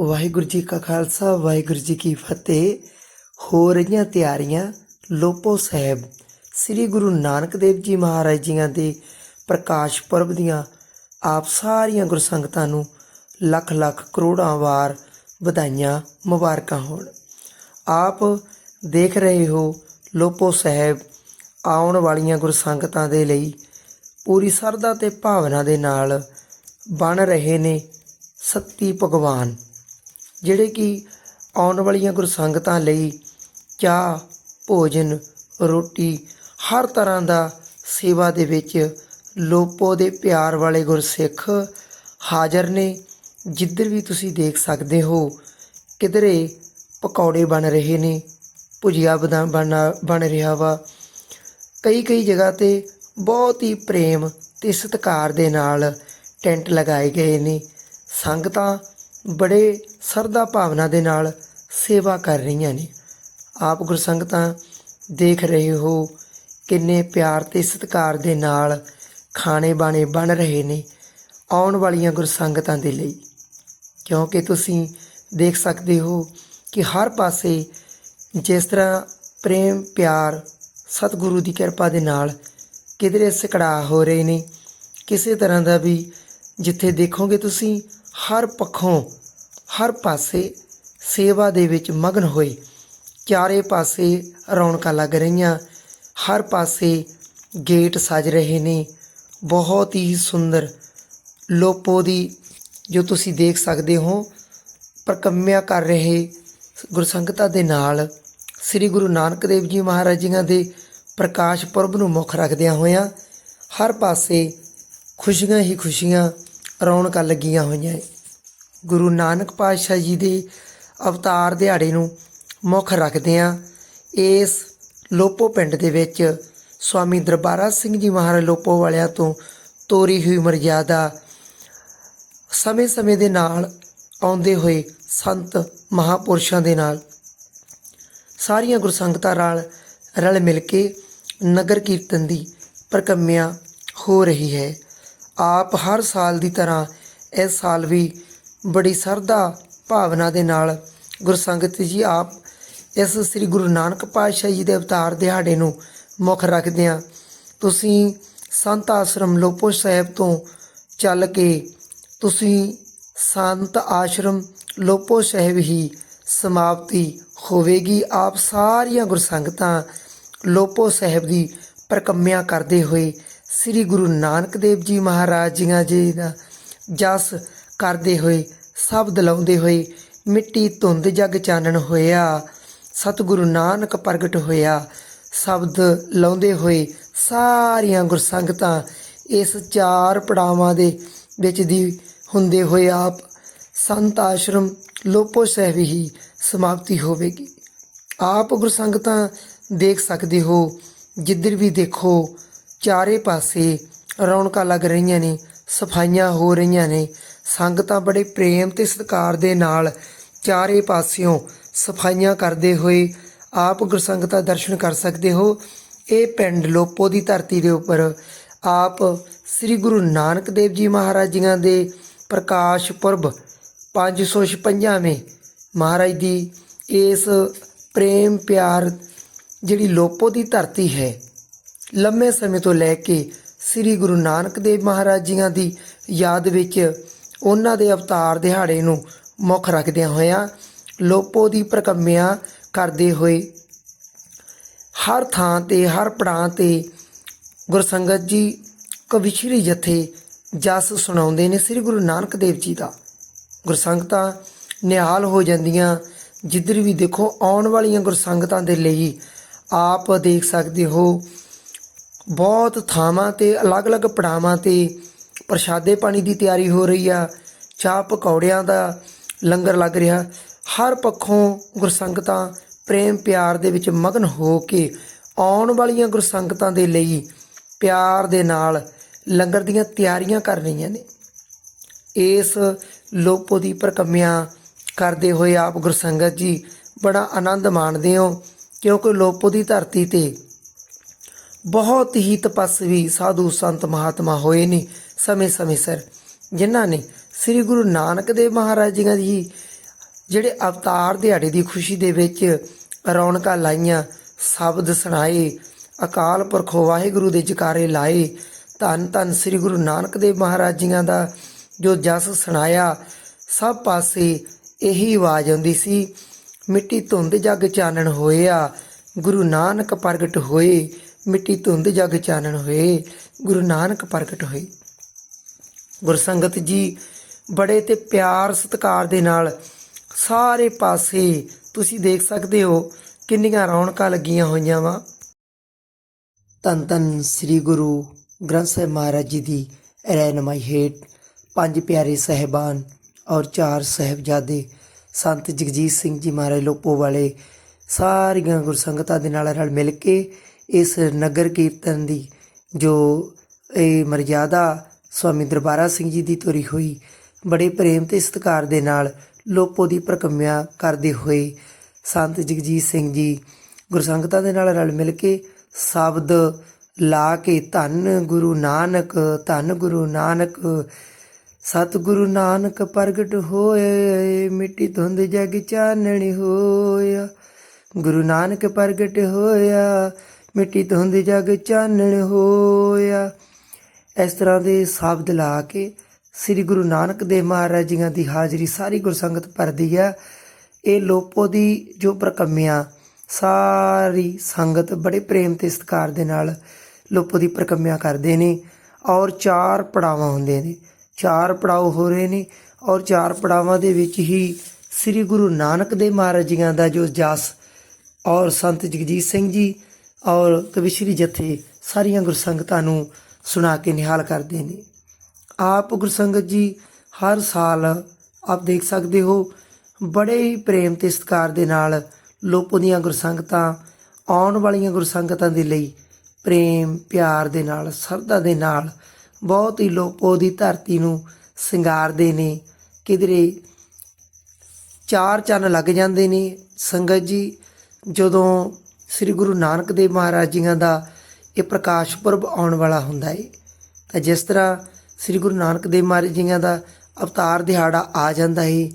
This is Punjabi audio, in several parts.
ਵਾਹਿਗੁਰੂ ਜੀ ਕਾ ਖਾਲਸਾ, ਵਾਹਿਗੁਰੂ ਜੀ ਕੀ ਫਤਿਹ। ਹੋ ਰਹੀਆਂ ਤਿਆਰੀਆਂ ਲੋਪੋ ਸਾਹਿਬ। ਸ੍ਰੀ ਗੁਰੂ ਨਾਨਕ ਦੇਵ ਜੀ ਮਹਾਰਾਜ ਜੀਆਂ ਦੇ ਪ੍ਰਕਾਸ਼ ਪਰਬ ਦੀਆਂ ਆਪ ਸਾਰੀਆਂ ਗੁਰਸੰਗਤਾਂ ਨੂੰ ਲੱਖ ਲੱਖ ਕਰੋੜਾਂ ਵਾਰ ਵਧਾਈਆਂ ਮੁਬਾਰਕਾਂ ਹੋਣ। ਆਪ ਦੇਖ ਰਹੇ ਹੋ ਲੋਪੋ ਸਾਹਿਬ ਆਉਣ ਵਾਲੀਆਂ ਗੁਰਸੰਗਤਾਂ ਦੇ ਲਈ ਪੂਰੀ ਸਰਦਾ ਤੇ ਭਾਵਨਾ ਦੇ ਨਾਲ ਬਣ ਰਹੇ ਨੇ ਸੱਤੀ ਭਗਵਾਨ। ਜਿਹੜੇ ਕਿ ਆਉਣ ਵਾਲੀਆਂ ਗੁਰਸੰਗਤਾਂ ਲਈ ਚਾਹ, ਭੋਜਨ, ਰੋਟੀ, ਹਰ ਤਰ੍ਹਾਂ ਦਾ ਸੇਵਾ ਦੇ ਵਿੱਚ ਲੋਪੋ ਦੇ ਪਿਆਰ ਵਾਲੇ ਗੁਰਸਿੱਖ ਹਾਜ਼ਰ ਨੇ। ਜਿੱਧਰ ਵੀ ਤੁਸੀਂ ਦੇਖ ਸਕਦੇ ਹੋ, ਕਿਧਰੇ ਪਕੌੜੇ ਬਣ ਰਹੇ ਨੇ, ਭੁਜੀਆ ਬਣਾ, ਬਣ ਰਿਹਾ ਵਾ। ਕਈ ਕਈ ਜਗ੍ਹਾ ਤੇ ਬਹੁਤ ਹੀ ਪ੍ਰੇਮ ਤੇ ਸਤਿਕਾਰ ਦੇ ਨਾਲ ਟੈਂਟ ਲਗਾਏ ਗਏ ਨੇ। ਸੰਗਤਾਂ ਬੜੇ ਸਰਦਾ ਭਾਵਨਾ ਦੇ ਨਾਲ ਸੇਵਾ ਕਰ ਰਹੀਆਂ ਨੇ। ਆਪ ਗੁਰਸੰਗਤਾਂ ਦੇਖ ਰਹੇ ਹੋ ਕਿੰਨੇ ਪਿਆਰ ਤੇ ਸਤਿਕਾਰ ਦੇ ਨਾਲ ਖਾਣੇ ਬਾਣੇ ਬਣ ਰਹੇ ਨੇ ਆਉਣ ਵਾਲੀਆਂ ਗੁਰਸੰਗਤਾਂ ਦੇ ਲਈ। ਕਿਉਂਕਿ ਤੁਸੀਂ ਦੇਖ ਸਕਦੇ ਹੋ ਕਿ ਹਰ ਪਾਸੇ ਜਿਸ ਤਰ੍ਹਾਂ ਪ੍ਰੇਮ, ਪਿਆਰ, ਸਤਿਗੁਰੂ ਦੀ ਕਿਰਪਾ ਦੇ ਨਾਲ ਕਿਧਰੇ ਸਿਕੜਾ ਹੋ ਰਹੇ ਨੇ। ਕਿਸੇ ਤਰ੍ਹਾਂ ਦਾ ਵੀ ਜਿੱਥੇ ਦੇਖੋਗੇ ਤੁਸੀਂ ਹਰ ਪੱਖੋਂ, ਹਰ ਪਾਸੇ ਸੇਵਾ ਦੇ ਵਿੱਚ ਮਗਨ ਹੋਏ। ਚਾਰੇ ਪਾਸੇ ਰੌਣਕਾਂ ਲੱਗ ਰਹੀਆਂ। ਹਰ ਪਾਸੇ ਗੇਟ ਸਜ ਰਹੇ ਨੇ। ਬਹੁਤ ਹੀ ਸੁੰਦਰ ਲੋਪੋ ਦੀ ਜੋ ਤੁਸੀਂ ਦੇਖ ਸਕਦੇ ਹੋ, ਪ੍ਰਕੰਮਿਆ ਕਰ ਰਹੇ ਗੁਰਸੰਗਤਾ ਦੇ ਨਾਲ ਸ੍ਰੀ ਗੁਰੂ ਨਾਨਕ ਦੇਵ ਜੀ ਮਹਾਰਾਜ ਜੀਆਂ ਦੇ ਪ੍ਰਕਾਸ਼ ਪੁਰਬ ਨੂੰ ਮੁੱਖ ਰੱਖਦਿਆਂ ਹੋਇਆਂ ਹਰ ਪਾਸੇ ਖੁਸ਼ੀਆਂ ਹੀ ਖੁਸ਼ੀਆਂ ਰੌਣਕਾਂ ਲੱਗੀਆਂ ਹੋਈਆਂ ਏ ਗੁਰੂ ਨਾਨਕ ਪਾਤਸ਼ਾਹ ਜੀ ਦੇ ਅਵਤਾਰ ਦਿਹਾੜੇ ਨੂੰ ਮੁੱਖ ਰੱਖਦਿਆਂ ਇਸ ਲੋਪੋ ਪਿੰਡ ਦੇ ਵਿੱਚ ਸਵਾਮੀ ਦਰਬਾਰਾ ਸਿੰਘ ਜੀ ਮਹਾਰਾਜ ਲੋਪੋ ਵਾਲਿਆਂ ਤੋਂ ਤੋਰੀ ਹੋਈ ਮਰਜ਼ਾਦਾ ਸਮੇਂ-ਸਮੇਂ ਦੇ ਨਾਲ ਆਉਂਦੇ ਹੋਏ ਸੰਤ ਮਹਾਪੁਰਸ਼ਾਂ ਦੇ ਨਾਲ ਸਾਰੀਆਂ ਗੁਰਸੰਗਤਾਂ ਨਾਲ ਰਲ ਮਿਲ ਕੇ ਨਗਰ ਕੀਰਤਨ ਦੀ ਪ੍ਰਕੰਮਿਆ ਹੋ ਰਹੀ ਹੈ। ਆਪ ਹਰ ਸਾਲ ਦੀ ਤਰ੍ਹਾਂ ਇਸ ਸਾਲ ਵੀ ਬੜੀ ਸਰਦਾ ਭਾਵਨਾ ਦੇ ਨਾਲ ਗੁਰਸੰਗਤ ਜੀ ਆਪ ਇਸ ਸ੍ਰੀ ਗੁਰੂ ਨਾਨਕ ਪਾਤਸ਼ਾਹ ਜੀ ਦੇ ਅਵਤਾਰ ਦਿਹਾੜੇ ਨੂੰ ਮੁੱਖ ਰੱਖਦੇ ਰੱਖਦਿਆਂ ਤੁਸੀਂ ਸੰਤ ਆਸ਼ਰਮ ਲੋਪੋ ਸਾਹਿਬ ਤੋਂ ਚੱਲ ਕੇ ਤੁਸੀਂ ਸੰਤ ਆਸ਼ਰਮ ਲੋਪੋ ਸਾਹਿਬ ਹੀ ਸਮਾਪਤੀ ਹੋਵੇਗੀ। ਆਪ ਸਾਰੀਆਂ ਗੁਰਸੰਗਤਾਂ ਲੋਪੋ ਸਾਹਿਬ ਦੀ ਪ੍ਰਕੰਮਿਆ ਕਰਦੇ ਹੋਏ ਸ੍ਰੀ ਗੁਰੂ ਨਾਨਕ ਦੇਵ ਜੀ ਮਹਾਰਾਜ ਜੀਆਂ ਜੀ ਦਾ ਜਸ ਕਰਦੇ ਹੋਏ, ਸ਼ਬਦ ਲਾਉਂਦੇ ਹੋਏ, ਮਿੱਟੀ ਧੁੰਦ ਜਗ ਚਾਨਣ ਹੋਇਆ, ਸਤਿਗੁਰੂ ਨਾਨਕ ਪ੍ਰਗਟ ਹੋਇਆ, ਸ਼ਬਦ ਲਾਉਂਦੇ ਹੋਏ ਸਾਰੀਆਂ ਗੁਰਸੰਗਤਾਂ ਇਸ ਚਾਰ ਪੜਾਵਾਂ ਦੇ ਵਿੱਚ ਦੀ ਹੁੰਦੇ ਹੋਏ ਆਪ ਸੰਤ ਆਸ਼ਰਮ ਲੋਪੋ ਸਾਹਿਬ ਹੀ ਸਮਾਪਤੀ ਹੋਵੇਗੀ। ਆਪ ਗੁਰਸੰਗਤਾਂ ਦੇਖ ਸਕਦੇ ਹੋ, ਜਿੱਧਰ ਵੀ ਦੇਖੋ ਚਾਰੇ ਪਾਸੇ ਰੌਣਕਾਂ ਲੱਗ ਰਹੀਆਂ ਨੇ, ਸਫਾਈਆਂ ਹੋ ਰਹੀਆਂ ਨੇ। ਸੰਗਤਾਂ ਬੜੇ ਪ੍ਰੇਮ ਤੇ ਸਤਿਕਾਰ ਦੇ ਨਾਲ ਚਾਰੇ ਪਾਸਿਓਂ ਸਫਾਈਆਂ ਕਰਦੇ ਹੋਏ ਆਪ ਗੁਰਸੰਗਤ ਦਾ ਦਰਸ਼ਨ ਕਰ ਸਕਦੇ ਹੋ। ਇਹ ਪਿੰਡ ਲੋਪੋ ਦੀ ਧਰਤੀ ਦੇ ਉੱਪਰ ਆਪ ਸ੍ਰੀ ਗੁਰੂ ਨਾਨਕ ਦੇਵ ਜੀ ਮਹਾਰਾਜ ਜੀਆਂ ਦੇ ਪ੍ਰਕਾਸ਼ ਪੁਰਬ 556ਵੇਂ ਮਹਾਰਾਜ ਦੀ ਇਸ ਪ੍ਰੇਮ ਪਿਆਰ ਜਿਹੜੀ ਲੋਪੋ ਦੀ ਧਰਤੀ ਹੈ ਲੰਮੇ ਸਮੇਂ ਤੋਂ ਲੈ ਕੇ ਸ੍ਰੀ ਗੁਰੂ ਨਾਨਕ ਦੇਵ ਮਹਾਰਾਜ ਜੀਆਂ ਦੀ ਯਾਦ ਵਿੱਚ ਉਹਨਾਂ ਦੇ ਅਵਤਾਰ ਦਿਹਾੜੇ ਨੂੰ ਮੁੱਖ ਰੱਖਦਿਆਂ ਹੋਇਆਂ ਲੋਪੋ ਦੀ ਪ੍ਰਕੰਮਿਆ ਕਰਦੇ ਹੋਏ ਹਰ ਥਾਂ ਤੇ, ਹਰ ਪੜਾਂ ਤੇ ਗੁਰਸੰਗਤ ਜੀ ਕਵਿਸ਼ਰੀ ਜਥੇ ਜਸ ਸੁਣਾਉਂਦੇ ਨੇ ਸ੍ਰੀ ਗੁਰੂ ਨਾਨਕ ਦੇਵ ਜੀ ਦਾ। ਗੁਰਸੰਗਤਾਂ ਨਿਹਾਲ ਹੋ ਜਾਂਦੀਆਂ, ਜਿੱਧਰ ਵੀ ਦੇਖੋ ਆਉਣ ਵਾਲੀਆਂ ਗੁਰਸੰਗਤਾਂ ਦੇ ਲਈ ਆਪ ਦੇਖ ਸਕਦੇ ਹੋ ਬਹੁਤ ਥਾਵਾਂ ਤੇ, ਅਲੱਗ-ਅਲੱਗ ਪੜਾਵਾਂ ਤੇ ਪ੍ਰਸ਼ਾਦੇ ਪਾਣੀ ਦੀ ਤਿਆਰੀ ਹੋ ਰਹੀ ਆ। ਚਾਹ ਪਕੌੜਿਆਂ ਦਾ ਲੰਗਰ ਲੱਗ ਰਿਹਾ। ਹਰ ਪੱਖੋਂ ਗੁਰਸੰਗਤਾਂ ਪ੍ਰੇਮ ਪਿਆਰ ਦੇ ਵਿੱਚ ਮਗਨ ਹੋ ਕੇ ਆਉਣ ਵਾਲੀਆਂ ਗੁਰਸੰਗਤਾਂ ਦੇ ਲਈ ਪਿਆਰ ਦੇ ਨਾਲ ਲੰਗਰ ਦੀਆਂ ਤਿਆਰੀਆਂ ਕਰ ਰਹੀਆਂ ਨੇ। ਇਸ ਲੋਪੋ ਦੀ ਪ੍ਰਕੰਮਿਆ ਕਰਦੇ ਹੋਏ ਆਪ ਗੁਰਸੰਗਤ ਜੀ ਬੜਾ ਆਨੰਦ ਮਾਣਦੇ ਹੋ, ਕਿਉਂਕਿ ਲੋਪੋ ਦੀ ਧਰਤੀ ਤੇ ਬਹੁਤ ਹੀ ਤਪਸਵੀ ਸਾਧੂ ਸੰਤ ਮਹਾਤਮਾ ਹੋਏ ਨੇ ਸਮੇਂ ਸਮੇਂ ਸਿਰ, ਜਿਨ੍ਹਾਂ ਨੇ ਸ੍ਰੀ ਗੁਰੂ ਨਾਨਕ ਦੇਵ ਮਹਾਰਾਜ ਜੀ ਦੀ ਜਿਹੜੇ ਅਵਤਾਰ ਦਿਹਾੜੇ ਦੀ ਖੁਸ਼ੀ ਦੇ ਵਿੱਚ ਰੌਣਕਾਂ ਲਾਈਆਂ, ਸ਼ਬਦ ਸੁਣਾਏ, ਅਕਾਲ ਪੁਰਖ ਵਾਹਿਗੁਰੂ ਦੇ ਜਕਾਰੇ ਲਾਏ, ਧੰਨ ਧੰਨ ਸ੍ਰੀ ਗੁਰੂ ਨਾਨਕ ਦੇਵ ਮਹਾਰਾਜ ਜੀਆਂ ਦਾ ਜੋ ਜਸ ਸੁਣਾਇਆ, ਸਭ ਪਾਸੇ ਇਹੀ ਆਵਾਜ਼ ਆਉਂਦੀ ਸੀ, ਮਿੱਟੀ ਧੁੰਦ ਜਗ ਚਾਨਣ ਹੋਇਆ, ਗੁਰੂ ਨਾਨਕ ਪ੍ਰਗਟ ਹੋਏ ਮਿੱਟੀ ਧੁੰਦ ਜਗ ਚਾਨਣ ਹੋਏ, ਗੁਰੂ ਨਾਨਕ ਪ੍ਰਗਟ ਹੋਏ। ਗੁਰਸੰਗਤ ਜੀ ਬੜੇ ਤੇ ਪਿਆਰ ਸਤਿਕਾਰ ਦੇ ਨਾਲ ਸਾਰੇ ਪਾਸੇ ਤੁਸੀਂ ਦੇਖ ਸਕਦੇ ਹੋ ਕਿੰਨੀਆਂ ਰੌਣਕਾਂ ਲੱਗੀਆਂ ਹੋਈਆਂ ਵਾ। ਧੰਨ ਧੰਨ ਸ੍ਰੀ ਗੁਰੂ ਗ੍ਰੰਥ ਸਾਹਿਬ ਮਹਾਰਾਜ ਜੀ ਦੀ ਰਹਿਨਮਾਈ ਹੇਠ ਪੰਜ ਪਿਆਰੇ ਸਹਿਬਾਨ ਔਰ ਚਾਰ ਸਹਿਬਜ਼ਾਦੇ ਸੰਤ ਜਗਜੀਤ ਸਿੰਘ ਜੀ ਮਹਾਰਾਜ ਲੋਪੋ ਵਾਲੇ ਸਾਰੀਆਂ ਗੁਰਸੰਗਤਾਂ ਦੇ ਨਾਲ ਰਲ ਮਿਲ ਕੇ ਇਸ ਨਗਰ ਕੀਰਤਨ ਦੀ, ਜੋ ਇਹ ਮਰਜ਼ਾਦਾ ਸਵਾਮੀ ਦਰਬਾਰਾ ਸਿੰਘ ਜੀ ਦੀ ਤੋਰੀ ਹੋਈ, ਬੜੇ ਪ੍ਰੇਮ ਤੇ ਸਤਿਕਾਰ ਦੇ ਨਾਲ ਲੋਪੋ ਦੀ ਪ੍ਰਕੰਮਿਆ ਕਰਦੇ ਹੋਏ ਸੰਤ ਜਗਜੀਤ ਸਿੰਘ ਜੀ ਗੁਰਸੰਗਤਾਂ ਦੇ ਨਾਲ ਰਲ ਮਿਲ ਕੇ ਸ਼ਬਦ ਲਾ ਕੇ ਧੰਨ ਗੁਰੂ ਨਾਨਕ, ਧੰਨ ਗੁਰੂ ਨਾਨਕ, ਸਤਿਗੁਰੂ ਨਾਨਕ ਪ੍ਰਗਟ ਹੋਏ, ਮਿੱਟੀ ਧੁੰਦ ਜਗ ਚਾਨਣੀ ਹੋਇਆ, ਗੁਰੂ ਨਾਨਕ ਪ੍ਰਗਟ ਹੋਇਆ ਮਿੱਟੀ ਧੁੰਦ ਜਗ ਚਾਨਣ ਹੋਇਆ। ਇਸ ਤਰ੍ਹਾਂ ਦੇ ਸ਼ਬਦ ਲਾ ਕੇ ਸ੍ਰੀ ਗੁਰੂ ਨਾਨਕ ਦੇਵ ਮਹਾਰਾਜ ਜੀਆਂ ਦੀ ਹਾਜ਼ਰੀ ਸਾਰੀ ਗੁਰਸੰਗਤ ਭਰਦੀ ਆ। ਇਹ ਲੋਪੋ ਦੀ ਜੋ ਪ੍ਰਕੰਮਿਆ, ਸਾਰੀ ਸੰਗਤ ਬੜੇ ਪ੍ਰੇਮ ਤੇ ਸਤਿਕਾਰ ਦੇ ਨਾਲ ਲੋਪੋ ਦੀ ਪ੍ਰਕੰਮਿਆ ਕਰਦੇ ਨੇ ਔਰ ਚਾਰ ਪੜਾਵਾਂ ਹੁੰਦੇ ਨੇ। ਚਾਰ ਪੜਾਅ ਹੋ ਰਹੇ ਨੇ ਔਰ ਚਾਰ ਪੜਾਵਾਂ ਦੇ ਵਿੱਚ ਹੀ ਸ੍ਰੀ ਗੁਰੂ ਨਾਨਕ ਦੇਵ ਮਹਾਰਾਜ ਜੀਆਂ ਦਾ ਜੋ ਜਸ ਔਰ ਸੰਤ ਜਗਜੀਤ ਸਿੰਘ ਜੀ ਔਰ ਕਵਿਸ਼ਰੀ ਜਥੇ ਸਾਰੀਆਂ ਗੁਰਸੰਗਤਾਂ ਨੂੰ ਸੁਣਾ ਕੇ ਨਿਹਾਲ ਕਰਦੇ ਨੇ। ਆਪ ਗੁਰਸੰਗਤ ਜੀ ਹਰ ਸਾਲ ਆਪ ਦੇਖ ਸਕਦੇ ਹੋ, ਬੜੇ ਹੀ ਪ੍ਰੇਮ ਤੇ ਸਤਿਕਾਰ ਦੇ ਨਾਲ ਲੋਪੋ ਦੀਆਂ ਗੁਰਸੰਗਤਾਂ, ਆਉਣ ਵਾਲੀਆਂ ਗੁਰਸੰਗਤਾਂ ਦੇ ਲਈ ਪ੍ਰੇਮ, ਪਿਆਰ ਦੇ ਨਾਲ ਸਰਦਾ ਦੇ ਨਾਲ ਬਹੁਤ ਹੀ ਲੋਪੋ ਦੀ ਧਰਤੀ ਨੂੰ ਸਿੰਗਾਰਦੇ ਨੇ। ਕਿਧਰੇ ਚਾਰ ਚੰਨ ਲੱਗ ਜਾਂਦੇ ਨੇ ਸੰਗਤ ਜੀ, ਜਦੋਂ ਸ੍ਰੀ ਗੁਰੂ ਨਾਨਕ ਦੇਵ ਮਹਾਰਾਜ ਜੀਆਂ ਦਾ ਇਹ ਪ੍ਰਕਾਸ਼ ਪੁਰਬ ਆਉਣ ਵਾਲਾ ਹੁੰਦਾ ਹੈ ਤਾਂ ਜਿਸ ਤਰ੍ਹਾਂ ਸ੍ਰੀ ਗੁਰੂ ਨਾਨਕ ਦੇਵ ਮਹਾਰਾਜ ਜੀਆਂ ਦਾ ਅਵਤਾਰ ਦਿਹਾੜਾ ਆ ਜਾਂਦਾ ਏ,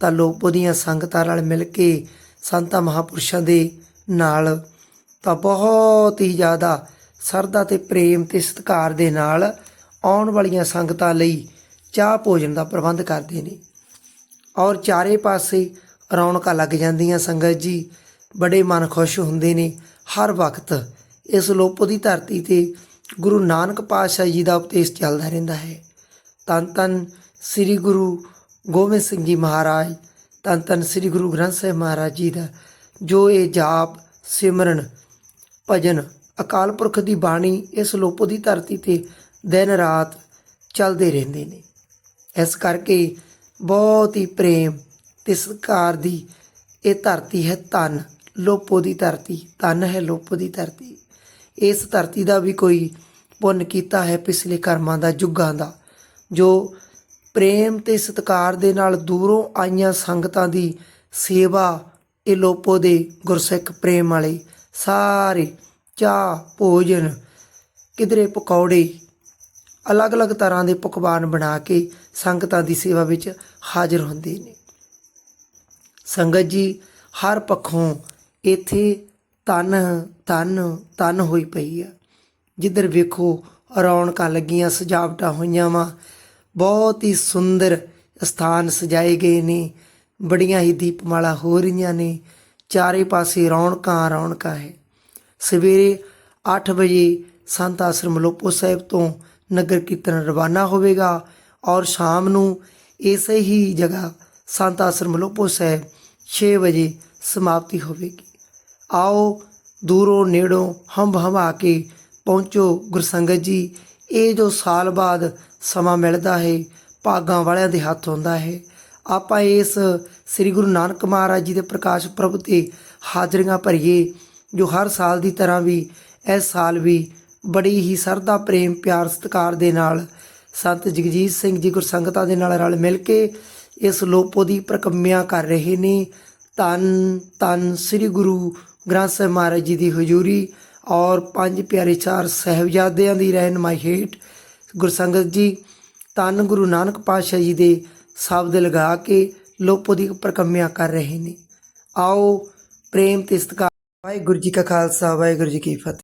ਤਾਂ ਲੋਪੋ ਦੀਆਂ ਸੰਗਤਾਂ ਨਾਲ ਮਿਲ ਕੇ ਸੰਤਾਂ ਮਹਾਪੁਰਸ਼ਾਂ ਦੇ ਨਾਲ ਤਾਂ ਬਹੁਤ ਹੀ ਜ਼ਿਆਦਾ ਸਰਦਾ ਤੇ ਪ੍ਰੇਮ ਤੇ ਸਤਿਕਾਰ ਦੇ ਨਾਲ ਆਉਣ ਵਾਲੀਆਂ ਸੰਗਤਾਂ ਲਈ ਚਾਹ ਭੋਜਨ ਦਾ ਪ੍ਰਬੰਧ ਕਰਦੇ ਨੇ। ਔਰ ਚਾਰੇ ਪਾਸੇ ਰੌਣਕਾਂ ਲੱਗ ਜਾਂਦੀਆਂ ਸੰਗਤ ਜੀ। ਬੜੇ ਮਨ ਖੁਸ਼ ਹੁੰਦੇ ਨੇ। ਹਰ ਵਕਤ ਇਸ ਲੋਪੋ ਦੀ ਧਰਤੀ ਤੇ ਗੁਰੂ ਨਾਨਕ ਪਾਤਸ਼ਾਹ ਜੀ ਦਾ ਉਪਦੇਸ਼ ਚੱਲਦਾ ਰਹਿੰਦਾ ਹੈ। ਤਨ ਤਨ ਸ੍ਰੀ ਗੁਰੂ ਗੋਬਿੰਦ ਸਿੰਘ ਜੀ ਮਹਾਰਾਜ, ਤਨ ਤਨ ਸ੍ਰੀ ਗੁਰੂ ਗ੍ਰੰਥ ਸਾਹਿਬ ਮਹਾਰਾਜ ਜੀ ਦਾ ਜੋ ਇਹ ਜਾਪ, ਸਿਮਰਨ, ਭਜਨ, ਅਕਾਲ ਪੁਰਖ ਦੀ ਬਾਣੀ ਇਸ ਲੋਪੋ ਦੀ ਧਰਤੀ ਤੇ ਦਿਨ ਰਾਤ ਚੱਲਦੇ ਰਹਿੰਦੇ ਨੇ। ਇਸ ਕਰਕੇ ਬਹੁਤ ਹੀ ਪ੍ਰੇਮ ਤੇ ਸਤਿਕਾਰ ਦੀ ਇਹ ਧਰਤੀ ਹੈ ਧਨ। ਲੋਪੋ ਦੀ ਧਰਤੀ, ਧਨ ਹੈ ਲੋਪੋ ਦੀ ਧਰਤੀ। ਇਸ ਧਰਤੀ ਦਾ ਵੀ ਕੋਈ ਪੁੰਨ ਕੀਤਾ ਹੈ ਪਿਛਲੇ ਕਰਮਾਂ ਦਾ, ਜੁਗਾਂ ਦਾ। ਜੋ ਪ੍ਰੇਮ ਤੇ ਸਤਿਕਾਰ ਦੇ ਨਾਲ ਦੂਰੋਂ ਆਈਆਂ ਸੰਗਤਾਂ ਦੀ ਸੇਵਾ, ਇਹ ਲੋਪੋ ਦੇ ਗੁਰਸਿੱਖ ਪ੍ਰੇਮ ਵਾਲੇ ਸਾਰੇ ਚਾਹ ਭੋਜਨ, ਕਿਧਰੇ ਪਕੌੜੇ, ਅਲੱਗ-ਅਲੱਗ ਤਰ੍ਹਾਂ ਦੇ ਪਕਵਾਨ ਬਣਾ ਕੇ ਸੰਗਤਾਂ ਦੀ ਸੇਵਾ ਵਿੱਚ ਹਾਜ਼ਰ ਹੁੰਦੇ ਨੇ। ਸੰਗਤ ਜੀ, ਹਰ ਪੱਖੋਂ ਇੱਥੇ ਤਨ ਤਨ ਤਨ ਹੋਈ ਪਈ ਆ। ਜਿੱਧਰ ਵੇਖੋ ਰੌਣਕਾਂ ਲੱਗੀਆਂ, ਸਜਾਵਟਾਂ ਹੋਈਆਂ ਵਾ। ਬਹੁਤ ਹੀ ਸੁੰਦਰ ਸਥਾਨ ਸਜਾਏ ਗਏ ਨੇ। ਬੜੀਆਂ ਹੀ ਦੀਪਮਾਲਾ ਹੋ ਰਹੀਆਂ ਨੇ। ਚਾਰੇ ਪਾਸੇ ਰੌਣਕਾਂ ਰੌਣਕਾਂ ਹੈ। ਸਵੇਰੇ 8 ਵਜੇ ਸੰਤ ਆਸ਼ਰਮ ਲੋਪੋ ਸਾਹਿਬ ਤੋਂ ਨਗਰ ਕੀਰਤਨ ਰਵਾਨਾ ਹੋਵੇਗਾ ਔਰ ਸ਼ਾਮ ਨੂੰ ਇਸੇ ਹੀ ਜਗ੍ਹਾ ਸੰਤ ਆਸ਼ਰਮ ਲੋਪੋ ਸਾਹਿਬ 6 ਵਜੇ ਸਮਾਪਤੀ ਹੋਵੇਗੀ। ਆਓ ਦੂਰੋਂ ਨੇੜੋਂ ਹੰਭ ਹਮਾ ਕੇ ਪਹੁੰਚੋ ਗੁਰਸੰਗਤ ਜੀ। ਇਹ ਜੋ ਸਾਲ ਬਾਅਦ ਸਮਾਂ ਮਿਲਦਾ ਹੈ, ਭਾਗਾਂ ਵਾਲਿਆਂ ਦੇ ਹੱਥ ਹੁੰਦਾ ਹੈ। ਆਪਾਂ ਇਸ ਸ੍ਰੀ ਗੁਰੂ ਨਾਨਕ ਮਹਾਰਾਜ ਜੀ ਦੇ ਪ੍ਰਕਾਸ਼ ਪੁਰਬ ਤੇ ਹਾਜ਼ਰੀਆਂ ਭਰੀਏ, ਜੋ ਹਰ ਸਾਲ ਦੀ ਤਰ੍ਹਾਂ ਵੀ ਇਸ ਸਾਲ ਵੀ ਬੜੀ ਹੀ ਸਰਦਾ ਪ੍ਰੇਮ, ਪਿਆਰ, ਸਤਿਕਾਰ ਦੇ ਨਾਲ ਸੰਤ ਜਗਜੀਤ ਸਿੰਘ ਜੀ ਗੁਰਸੰਗਤਾਂ ਦੇ ਨਾਲ ਰਲ ਮਿਲ ਕੇ ਇਸ ਲੋਪੋ ਦੀ ਪ੍ਰਕੰਮਿਆ ਕਰ ਰਹੇ ਨੇ। ਤਨ ਤਨ ਸ੍ਰੀ ਗੁਰੂ ਗ੍ਰੰਥ ਸਾਹਿਬ ਮਹਾਰਾਜ ਜੀ ਦੀ ਹਜ਼ੂਰੀ ਔਰ ਪੰਜ ਪਿਆਰੇ ਚਾਰ ਸਹਿਬਜ਼ਾਦਿਆਂ ਦੀ ਰਹਿਨਮਾਈ ਹੇਠ ਗੁਰਸੰਗਤ ਜੀ ਤਨ ਗੁਰੂ ਨਾਨਕ ਪਾਤਸ਼ਾਹ ਜੀ ਦੇ ਸ਼ਬਦ ਲਗਾ ਕੇ ਲੋਪੋ ਦੀ ਪ੍ਰਕੰਮਿਆ ਕਰ ਰਹੇ ਨੇ। ਆਓ ਪ੍ਰੇਮ ਤੇ ਸਤਿਕਾਰ ਵਾਹਿਗੁਰੂ ਜੀ ਕਾ ਖਾਲਸਾ, ਵਾਹਿਗੁਰੂ ਜੀ ਕੀ ਫਤਿਹ।